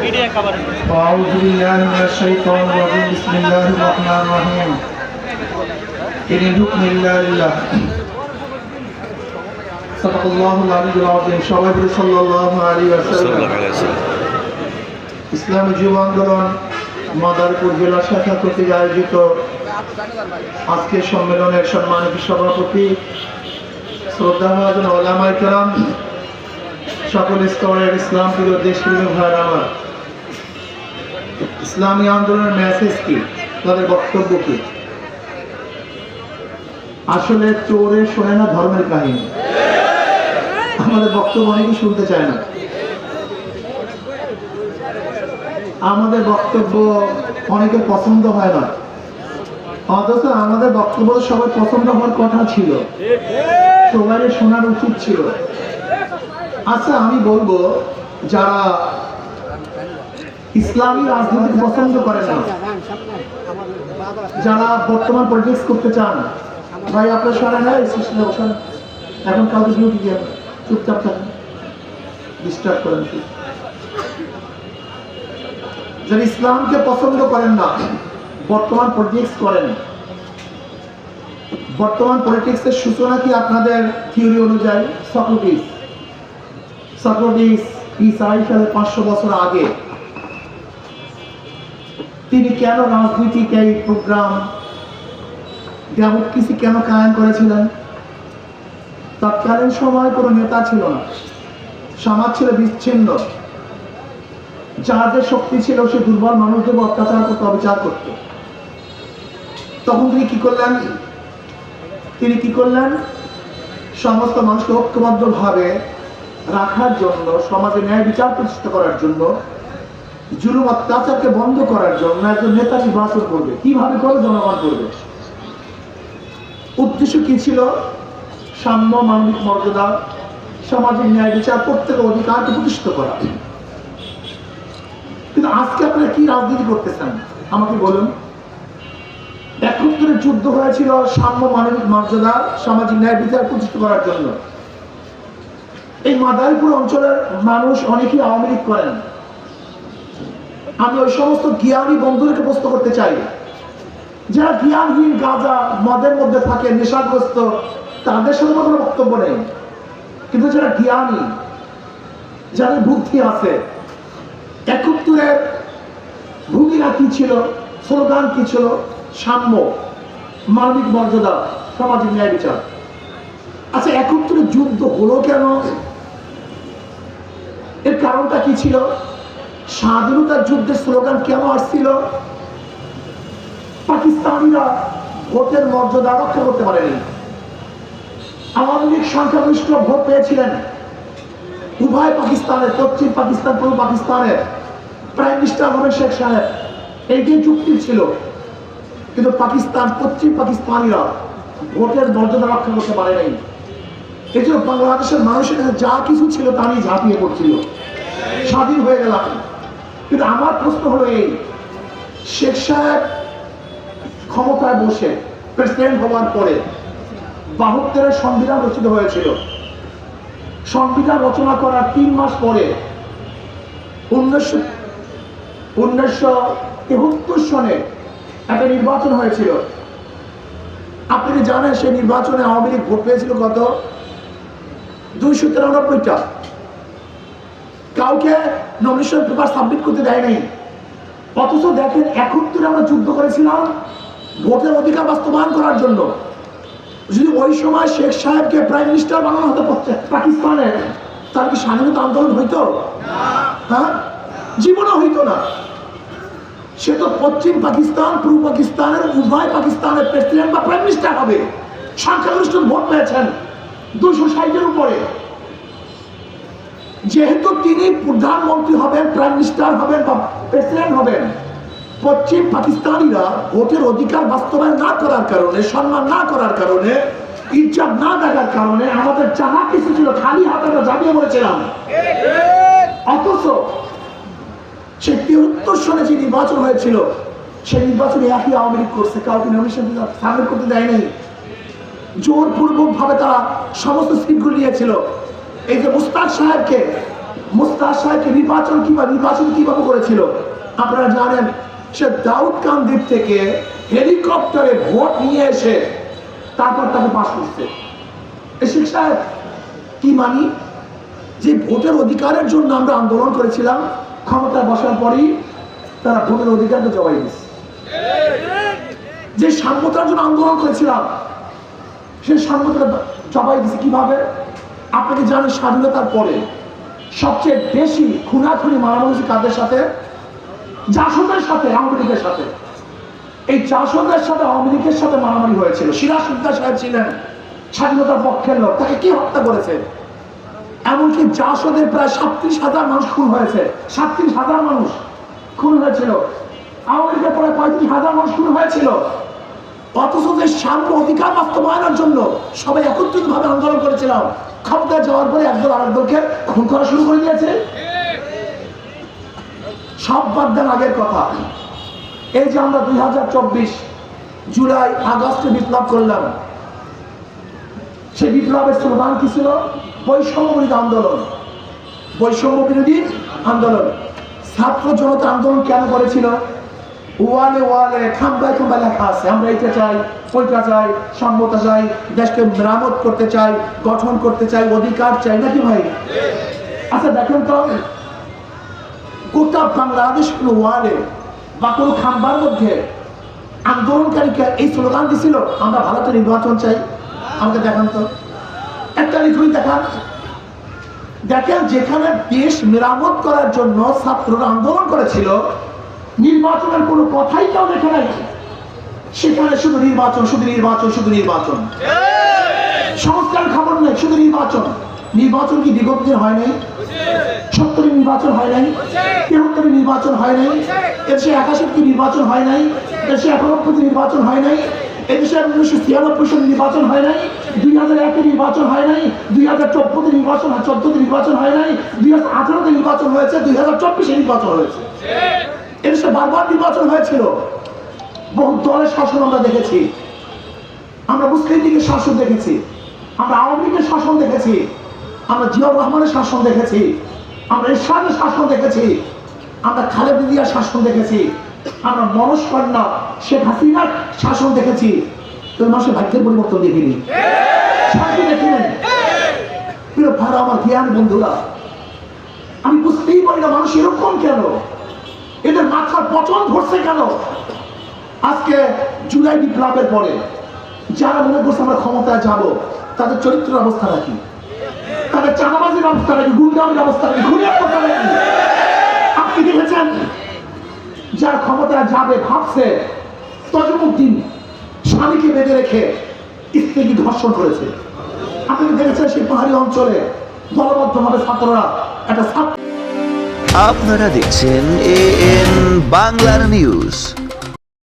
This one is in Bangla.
أعوذ بالله من الشيطان الرجيم بسم الله الرحمن الرحيم إن الحكم إلا لله صدق الله العلي العظيم সবাই বলে সাল্লাল্লাহু আলাইহি ওয়াসাল্লাম ইসলামী যুব আন্দোলন মাদারপুর জেলা শাখা কর্তৃক আয়োজিত আজকের সম্মেলনের সম্মানিত সভাপতি শ্রদ্ধাভাজন ওলামাই কেরাম সকল স্তরের ইসলাম প্রিয় দেশ প্রিয় ভাইয়ের আমার ইসলামী আন্দোলনের মেসেজ কি? তাদের বক্তব্য কি? আসলে চোরে শোনে না ধর্মের কাহিনী। আমাদের বক্তব্য অনেকে শুনতে চায় না। আমাদের বক্তব্য অনেকের পছন্দ হয় না। অথচ আমাদের বক্তব্য সবাই পছন্দ হওয়ার কথা ছিল। সবাই শোনার উচিত ছিল। আচ্ছা আমি বলব, যারা ইসলামী রাজনীতি পছন্দ করে না। যারা বর্তমান পলিটিক্স করতে চান, ভাই, আপনার সরে না এখন কাউকে ডিউটি দিয়ে চুপচাপ থাকেন। ডিস্টার্ব করেন যারা ইসলামকে পছন্দ করেন না, বর্তমান পলিটিক্স করেন। বর্তমান পলিটিক্সের সূচনা কি আপনাদের থিওরি অনুযায়ী? সক্রেটিস সক্রেটিস ইসাই সালে পাঁচশো বছর আগে তিনি কেন রাজনৈতিক এই প্রোগ্রাম ডেমোক্রেসি কেন কায়েম করেছিলেন? তৎকালীন সময় কোনো নেতা ছিল না। সমাজ ছিল বিচ্ছিন্ন। যার যে শক্তি ছিল সে দুর্বল মানুষদের অত্যাচার করতে, অবিচার করত। তখন তিনি কি করলেন? তিনি কি করলেন? সমস্ত মানুষকে ঐক্যবদ্ধ ভাবে রাখার জন্য, সমাজে ন্যায় বিচার প্রতিষ্ঠা করার জন্য জুলুম অত্যাচারকে বন্ধ করার জন্য একজন নেতা নির্বাচন করবে। কীভাবে করে জনগণ করবে? উদ্দেশ্য কি ছিল? সাম্য, মানবিক মর্যাদা, সামাজিক ন্যায় বিচার প্রত্যেকের অধিকারকে প্রতিষ্ঠিত করা। কিন্তু আজকে আপনারা কি রাজনীতি করতেছেন? আমাকে বলুন। একাত্তরের যুদ্ধ হয়েছিল সাম্য, মানবিক মর্যাদা, সামাজিক ন্যায় বিচার প্রতিষ্ঠা করার জন্য। এই মাদারীপুর অঞ্চলের মানুষ অনেকেই আওয়ামী লীগ করেন। আমি ওই সমস্ত জ্ঞানী বন্ধুদেরকে প্রশ্ন করতে চাই। যারা জ্ঞানহীন গাঁজা মদের মধ্যে থাকে, নেশাগ্রস্ত, তাদের সাথে কোনো বক্তব্য নেই। কিন্তু যারা জ্ঞানী, যাদের বুদ্ধি আছে একাত্তরের ভূমিকা কি ছিল, স্লোগান কি ছিল? সাম্য, মানবিক মর্যাদা, সামাজিক ন্যায় বিচার। আচ্ছা একাত্তরের যুদ্ধ হলো কেন? এর কারণটা কি ছিল? স্বাধীনতার যুদ্ধের স্লোগান কেন আসছিল? পাকিস্তানিরা ভোটের মর্যাদা রক্ষা করতে পারেনি। আওয়ামী লীগ সংখ্যাগরিষ্ঠ ভোট পেয়েছিলেন। উভয় পাকিস্তানের, পশ্চিম পাকিস্তান, পূর্ব পাকিস্তানের প্রাইম মিনিস্টার হবেন শেখ সাহেব। এইটাই চুক্তি ছিল, কিন্তু পাকিস্তান, পশ্চিম পাকিস্তানিরা ভোটের মর্যাদা রক্ষা করতে পারে নাই এই জন্য বাংলাদেশের মানুষের কাছে যা কিছু ছিল তা নিয়ে ঝাঁপিয়ে পড়ছিল। স্বাধীন হয়ে গেলাম। কিন্তু আমার প্রশ্ন হলো এই, শেখ সাহেব ক্ষমতায় বসে প্রেসিডেন্ট হওয়ার পরে বাহাত্তরের সংবিধান রচিত হয়েছিল। সংবিধান রচনা করার তিন মাস পরে উনিশশো উনিশশো তেহত্তর সনে একটা নির্বাচন হয়েছিল। আপনি জানেন সেই নির্বাচনে আওয়ামী লীগ ভোট পেয়েছিল কত? দুইশো তিরানব্বইটা। কাউকে নমিনেশন পেপার সাবমিট করতে দেয় নাই। অথচ দেখেন একাত্তরে আমরা যুদ্ধ করেছিলাম ভোটের অধিকার বাস্তবায়ন করার জন্য। যদি ওই সময় শেখ সাহেবকে প্রাইম মিনিস্টার বানানো হতো পাকিস্তানে তার কি স্বাধীনতা আন্দোলন হইতো? হ্যাঁ? জীবনও হইতো না। সে তো পশ্চিম পাকিস্তান পূর্ব পাকিস্তানের উভয় পাকিস্তানের প্রেসিডেন্ট বা প্রাইম মিনিস্টার হবে। সংখ্যাগরিষ্ঠ ভোট পেয়েছেন দুশো ষাটের উপরে। যেহেতু তিনি প্রধানমন্ত্রী হবেন প্রাইম মিনিস্টার হবেন বা প্রেসিডেন্ট হবেন, পশ্চিম পাকিস্তানিরা ভোটের অধিকার বাস্তবায়ন না করার কারণে, সম্মান না করার কারণে, ইজ্জত না দেখার কারণে আমাদের যাহা কিছু ছিল খালি হাতে আমরা জানিয়ে বলেছিলাম। অথচ সেই তিহত্তর সনে যে নির্বাচন হয়েছিল, সেই নির্বাচনে একই আওয়ামী লীগ করছে, কাউকে নমিনেশন সাবমিট করতে দেয় নাই জোরপূর্বক ভাবে তারা সমস্ত সিটগুলো নিয়েছিল। এই যে মুস্তাক সাহেবকে মুস্তাক সাহেবকে নির্বাচন কীভাবে নির্বাচন কীভাবে করেছিল? আপনারা জানেন, সে দাউদ কান্দির থেকে হেলিকপ্টারে ভোট নিয়ে এসে তারপর তাকে পাশ করছে। শেখ সাহেব, কি মানি? যে ভোটের অধিকারের জন্য আমরা আন্দোলন করেছিলাম, ক্ষমতায় বসার পরেই তারা ভোটের অধিকারকে জবাই দিচ্ছে যে সাম্যতার জন্য আন্দোলন করেছিলাম সেই সাম্যতা জবাই দিচ্ছে কীভাবে? আপনাকে জানেন স্বাধীনতার পরে সবচেয়ে বেশি খুনাখুনি, মারামারি কাদের সাথে? জাসদের সাথে, আওয়ামী সাথে। এই জাসদের সাথে, আওয়ামী লীগের সাথে মারামারি হয়েছিল। সিরাজ উদ্দা সাহেব ছিলেন স্বাধীনতার পক্ষের লোক, তাকে কি হত্যা করেছে? এমনকি জাসদের প্রায় সাতত্রিশ হাজার মানুষ খুন হয়েছে। সাতত্রিশ হাজার মানুষ খুন হয়েছিল। আওয়ামী লীগের প্রায় পঁয়ত্রিশ হাজার মানুষ খুন হয়েছিল। অথচ যে সাম্য অধিকার বাস্তবায়নের জন্য সবাই একত্রিত ভাবে আন্দোলন করেছিলাম। ক্ষমতায় যাওয়ার পরে একদল আরেক দলকে খুন করা শুরু করে দিয়েছে। সব বাদ দেন আগের কথা। এই যে আমরা দুই হাজার চব্বিশ জুলাই, আগস্টে বিপ্লব করলাম সেই বিপ্লবের স্লোগান কি ছিল? বৈষম্য বিরোধী আন্দোলন। বৈষম্য বিরোধী আন্দোলন। ছাত্র জনতা আন্দোলন কেন করেছিল? ওয়ালে ওয়ালে, খাম্বায় খাম্বায় লেখা আছে। আমরা এটা চাই, ওইটা চাই সম্মতা চাই, দেশকে মেরামত করতে চাই, গঠন করতে চাই, অধিকার চাই, নাকি ভাই? আচ্ছা দেখেন তো, গোটা বাংলাদেশ কোনো ওয়ালে বা কোনো খাম্বার মধ্যে আন্দোলনকারীকে এই স্লোগান দিছিল, আমরা ভারতে নির্বাচন চাই। আমাকে দেখান তো। একটা লিখুন, দেখান। দেখেন, যেখানে দেশ মেরামত করার জন্য ছাত্ররা আন্দোলন করেছিল নির্বাচনের কোনো কথাই কেউ দেখে নাই। সেখানে শুধু নির্বাচন শুধু নির্বাচন শুধু নির্বাচন। সংস্কার খবর নেই, শুধু নির্বাচন। নির্বাচন কি বিগত দিন হয় নাই? সত্তরে নির্বাচন হয় নাই? তেহত্তরে নির্বাচন হয় নাই? এদেশে একাশিটি নির্বাচন হয় নাই? এদেশে একানব্বই নির্বাচন হয় নাই? এদেশে উনিশশো ছিয়ানব্বই সালে নির্বাচন হয় নাই? দুই হাজার একে নির্বাচন হয় নাই? দুই হাজার চোদ্দতে নির্বাচন চোদ্দতে নির্বাচন হয় নাই? দুই হাজার আঠারোতে নির্বাচন হয়েছে, দুই হাজার চব্বিশে নির্বাচন হয়েছে। এদেশে বারবার নির্বাচন হয়েছিল। বহু দলের শাসন আমরা দেখেছি। আমরা মুসলিম লীগের শাসন দেখেছি। আমরা আওয়ামী লীগের শাসন দেখেছি। আমরা জিয়াউর রহমানের শাসন দেখেছি। আমরা ইরশাদের শাসন দেখেছি। আমরা খালেদা জিয়ার শাসন দেখেছি। আমরা মনোজ কন্যা শেখ হাসিনার শাসন দেখেছি। তো মাসে ভাগ্যের পরিবর্তন দেখিনি। শান্তি দেখিনি। আমার জ্ঞান বন্ধুরা, আমি বুঝতেই পারি না মানুষ এরকম কেন? এদের মাথার পচন ধরছে কেন? আজকে জুলাই বিপ্লবের পরে যারা মনে করছে আমরা ক্ষমতায় যাব, তাদের চরিত্রের অবস্থা রাখি তাদের চাঁদাবাজির অবস্থা রাখি গুন্ডামির অবস্থা রাখি ঘুরিয়ে অবস্থা রাখি আপনি দেখেছেন? যার ক্ষমতায় যাবে, ভাবছে তজমুদ্দিন স্বামীকে বেঁধে রেখে স্ত্রীকে ধর্ষণ করেছে। আপনি দেখেছেন সেই পাহাড়ি অঞ্চলে দলবদ্ধভাবে ছাত্ররা একটা ছাত্র আপনারা দেখছেন এ এন বাংলার নিউজ।